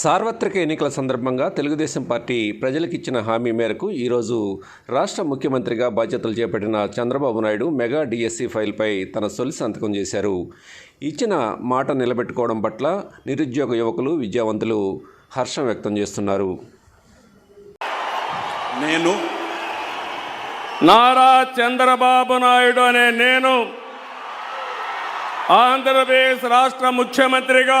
సార్వత్రిక ఎన్నికల సందర్భంగా తెలుగుదేశం పార్టీ ప్రజలకిచ్చిన హామీ మేరకు ఈరోజు రాష్ట్ర ముఖ్యమంత్రిగా బాధ్యతలు చేపట్టిన చంద్రబాబు నాయుడు మెగా డిఎస్సి ఫైల్పై తన తొలి సంతకం చేశారు. ఇచ్చిన మాట నిలబెట్టుకోవడం పట్ల నిరుద్యోగ యువకులు విద్యావంతులు హర్షం వ్యక్తం చేస్తున్నారు. నేను నారా చంద్రబాబు నాయుడు అనే నేను ఆంధ్రప్రదేశ్ రాష్ట్ర ముఖ్యమంత్రిగా